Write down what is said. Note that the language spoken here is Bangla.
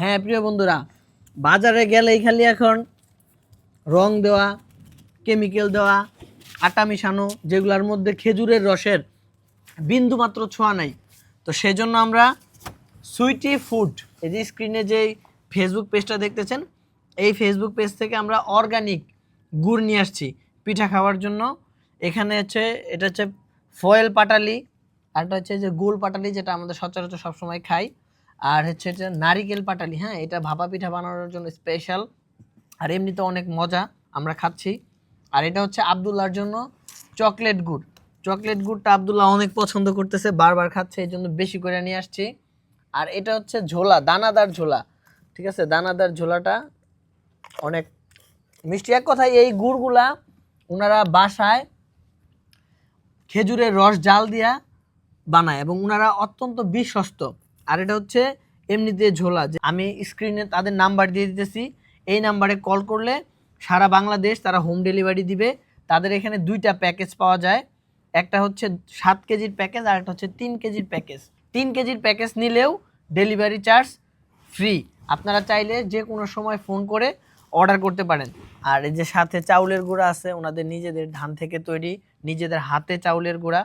হ্যাঁ প্রিয় বন্ধুরা, বাজারে গেলেই খালি এখন রং দেওয়া কেমিক্যাল দেওয়া, আটা মিশানো, যেগুলোর মধ্যে খেজুরের রসের বিন্দু মাত্র ছোঁয়া নাই। তো সেজন্য আমরা সুইটি ফুড, এই যে স্ক্রিনে যে ফেসবুক পেজটা দেখতেছেন, এই ফেসবুক পেজ থেকে আমরা অর্গানিক গুড় নিয়ে আসছি পিঠা খাওয়ার জন্য। এখানে হচ্ছে, এটা হচ্ছে ফয়েল পাটালি, আর এটা হচ্ছে যে গুড় পাটালি, যেটা আমাদের সচরাচর সবসময় খাই। আর হচ্ছে এটা নারিকেল পাটালি হ্যাঁ এটা ভাপা পিঠা বানানোর জন্য স্পেশাল আর এমনিতে অনেক মজা আমরা খাচ্ছি। আর এটা হচ্ছে আবদুল্লাহর জন্য চকলেট গুড়। চকলেট গুড়টা আবদুল্লাহ অনেক পছন্দ করতেছে, বারবার খাচ্ছে, এই জন্য বেশি করে নিয়ে আসছি। আর এটা হচ্ছে ঝোলা, দানাদার ঝোলা, ঠিক আছে? দানাদার ঝোলাটা অনেক মিষ্টি। এক কথায় এই গুড়গুলা ওনারা বাসায় খেজুরের রস জাল দিয়া বানায় এবং ওনারা অত্যন্ত বিশ্বস্ত। আর এটা হচ্ছে এমনিতে ঝোলা যে আমি স্ক্রিনে তাদের নাম্বার দিয়ে দিতেছি। এই নাম্বারে কল করলে সারা বাংলাদেশ তারা হোম ডেলিভারি দিবে। তাদের এখানে দুইটা প্যাকেজ পাওয়া যায়। একটা হচ্ছে সাত কেজির প্যাকেজ আর একটা হচ্ছে তিন কেজির প্যাকেজ তিন কেজির প্যাকেজ নিলেও ডেলিভারি চার্জ ফ্রি আপনারা চাইলে যে কোনো সময় ফোন করে অর্ডার করতে পারেন। আর এই যে সাথে চাউলের গুঁড়া আছে, ওনাদের নিজেদের ধান থেকে তৈরি, নিজেদের হাতে চাউলের গুঁড়া।